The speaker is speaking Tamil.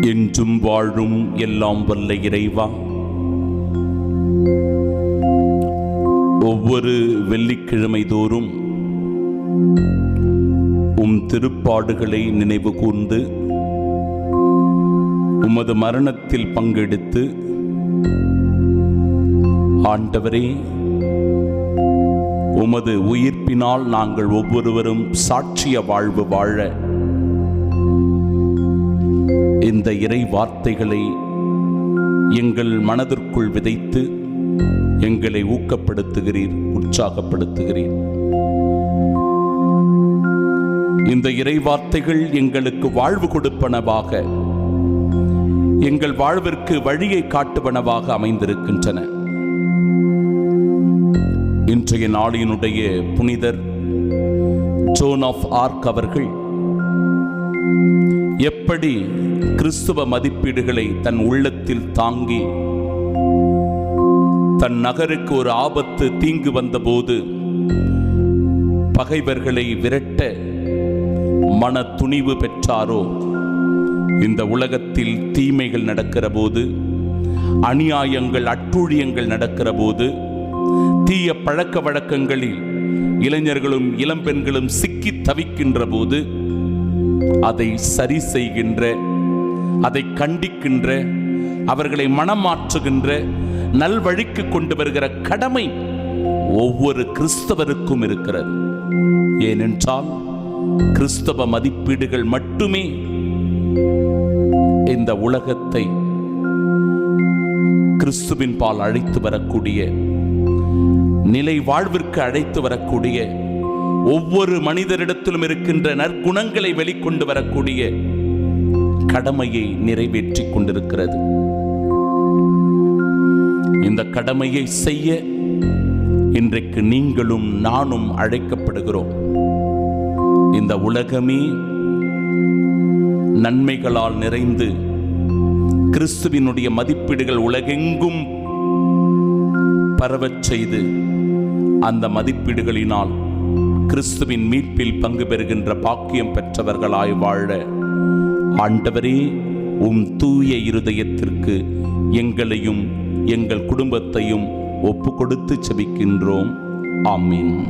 என்றும் வாழும் எல்லாம் வல்ல இறைவா. ஒவ்வொரு வெள்ளிக்கிழமை தோறும் உம் திருப்பாடுகளை நினைவு கூர்ந்து உமது மரணத்தில் பங்கெடுத்து ஆண்டவரே உமது உயிர்ப்பினால் நாங்கள் ஒவ்வொருவரும் சாட்சிய வாழ்வு வாழ இந்த இறை வார்த்தைகளை எங்கள் மனதிற்குள் விதைத்து எங்களை ஊக்கப்படுத்துகிறீர் உற்சாகப்படுத்துகிறீர். இந்த இறை வார்த்தைகள் எங்களுக்கு வாழ்வு கொடுப்பனவாக எங்கள் வாழ்விற்கு வழியை காட்டுவனவாக அமைந்திருக்கின்றன. இன்றைய நாளினுடைய புனிதர் ஜோன் ஆஃப் ஆர்க் அவர்கள் எப்படி கிறிஸ்துவ மதிப்பீடுகளை தன் உள்ளத்தில் தாங்கி தன் நகருக்கு ஒரு ஆபத்து தீங்கு வந்தபோது பகைவர்களை விரட்ட மன துணிவு பெற்றாரோ? இந்த உலகத்தில் தீமைகள் நடக்கிற போது அநியாயங்கள் அட்டூழியங்கள் நடக்கிற போது தீய பழக்க வழக்கங்களில் இளைஞர்களும் இளம்பெண்களும் சிக்கி தவிக்கின்ற போது அதை சரி செய்கின்ற அதை கண்டிக்கின்ற அவர்களை மனமாற்றுகின்ற நல்வழிக்கு கொண்டு வருகிற கடமை ஒவ்வொரு கிறிஸ்தவருக்கும் இருக்கிறது. ஏனென்றால் கிறிஸ்தவ மதிப்பீடுகள் மட்டுமே இந்த உலகத்தை கிறிஸ்துவின் பால் அழைத்து வரக்கூடிய நிலை வாழ்விற்கு அழைத்து வரக்கூடிய ஒவ்வொரு மனிதரிடத்திலும் இருக்கின்ற நற்குணங்களை வெளிக்கொண்டு வரக்கூடிய கடமையை நிறைவேற்றி கொண்டிருக்கிறது. இந்த கடமையை செய்ய இன்றைக்கு நீங்களும் நானும் அழைக்கப்படுகிறோம். இந்த உலகமே நன்மைகளால் நிறைந்து கிறிஸ்துவினுடைய மதிப்பீடுகள் உலகெங்கும் பரவச் செய்து அந்த மதிப்பீடுகளினால் கிறிஸ்துவின் மீட்பில் பங்கு பெறுகின்ற பாக்கியம் பெற்றவர்களாய் வாழ ஆண்டவரே உம் தூய இருதயத்திற்கு எங்களையும் எங்கள் குடும்பத்தையும் ஒப்பு கொடுத்து செபிக்கின்றோம். ஆமீன்.